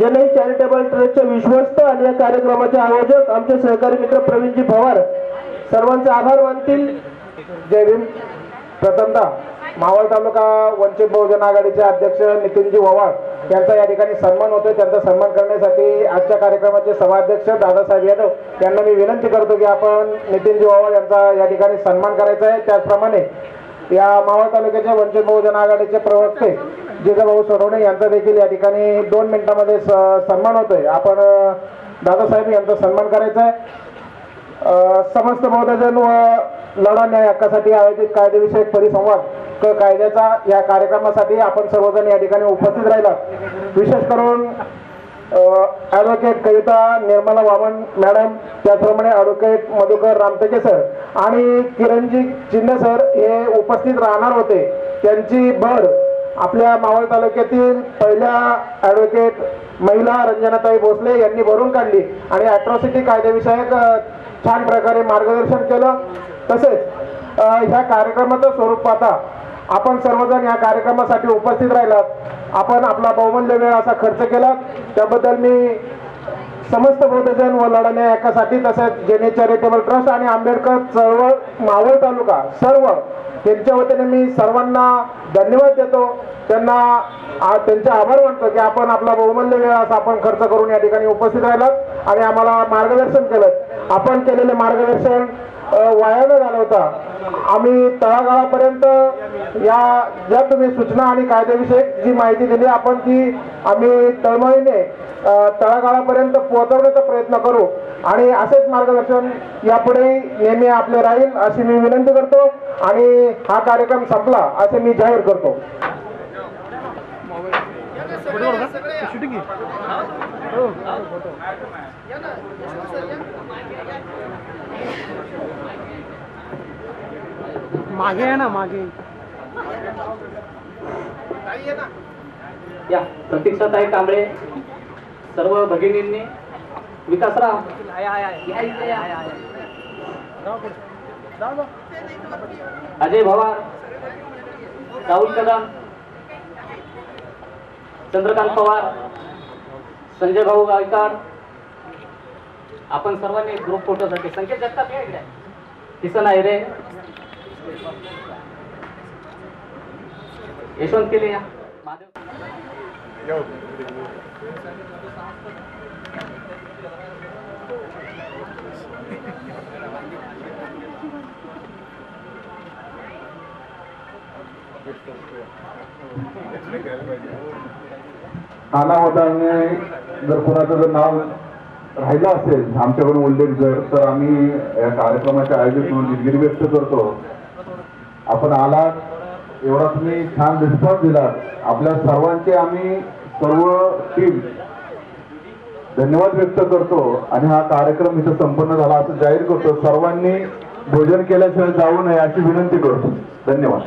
जनहित चॅरिटेबल ट्रस्टचे विश्वस्त आणि या कार्यक्रमाचे आयोजक आमचे सहकारी मित्र प्रवीणजी पवार सर्वांचे आभार मानतील. जय भीम. प्रथमतः मावळ तालुका वंचित बहुजन आघाडीचे अध्यक्ष नितीनजी ववाळ यांचा या ठिकाणी सन्मान होतोय. त्यांचा सन्मान करण्यासाठी आजच्या कार्यक्रमाचे सभाध्यक्ष दादासाहेब यादव यांना मी विनंती करतो की आपण नितीनजी ववाळ यांचा या ठिकाणी सन्मान करायचा आहे. त्याचप्रमाणे या मावळ तालुक्याचे वंचित बहुजन आघाडीचे प्रवक्ते जिजाभाऊ सोनवणे यांचा देखील या ठिकाणी दोन मिनिटांमध्ये स- सन्मान होतोय. आपण दादासाहेब यांचा सन्मान करायचा आहे. समस्त बौद्धजन व लढा न्याय हक्कासाठी आयोजित कायदेविषयक परिसंवाद क कायद्याचा या कार्यक्रमासाठी आपण सर्वजण या ठिकाणी उपस्थित राहिला. विशेष करून ॲडव्होकेट कविता निर्मला वामन मॅडम त्याचप्रमाणे ॲडव्होकेट मधुकर रामटेके सर आणि किरणजी चिन्हे सर हे उपस्थित राहणार होते. त्यांची भर आपल्या मावळ तालुक्यातील पहिल्या ॲडव्होकेट महिला रंजनाताई भोसले यांनी भरून काढली आणि अॅट्रॉसिटी कायद्याविषयक छान प्रकारे मार्गदर्शन केलं. तसेच ह्या कार्यक्रमाचं स्वरूप पाहता आपण सर्वजण या कार्यक्रमासाठी उपस्थित राहिलात. आपण आपला बहुमूल्य वेळ असा खर्च केला. त्याबद्दल मी समस्त बौद्धजन व लढण्या एकासाठी तसेच जेने चॅरिटेबल ट्रस्ट आणि आंबेडकर चळवळ मावळ तालुका सर्व त्यांच्या वतीने मी सर्वांना धन्यवाद देतो. त्यांना त्यांचे आभार मानतो की आपण आपला बहुमूल्य वेळ असा आपण खर्च करून या ठिकाणी उपस्थित राहिलात आणि आम्हाला मार्गदर्शन केलं आपण केलेले मार्गदर्शन अ, वाया न घालवता आम्ही तळागाळापर्यंत या ज्या तुम्ही सूचना आणि कायद्याविषयक जी माहिती दिली आपण ती आम्ही तळमळीने तळागाळापर्यंत पोहोचवण्याचा प्रयत्न करू. आणि असेच मार्गदर्शन यापुढे नेहमी आपले राहील अशी मी विनंती करतो. आणि हा कार्यक्रम संपला असे मी जाहीर करतो. मागे आहे ना मागे. या प्रतीक्षाताई कांबळे. सर्व भगिनींनी विकासराव अजय भवार राहुल कदम चंद्रकांत पवार संजय भाऊ गायकार आपण सर्वांनी ग्रुप फोटोसाठी संकेत जगताप किसन आयरे यशवंत केले या. महादेव. अनावधाने जर कोणाचं जर नाव राहिलं असेल आमच्याकडून उल्लेख जर तर आम्ही या कार्यक्रमाचे आयोजक म्हणून दिलगिरी व्यक्त करतो. आपण आलात एवढा तुम्ही छान रिस्पॉन्स दिला आपल्या सर्वांचे आम्ही सर्व टीम धन्यवाद व्यक्त करतो आणि हा कार्यक्रम इथं संपन्न झाला. असं जाहीर करतो. सर्वांनी भोजन केल्याशिवाय जाऊ नये अशी विनंती करतो. धन्यवाद.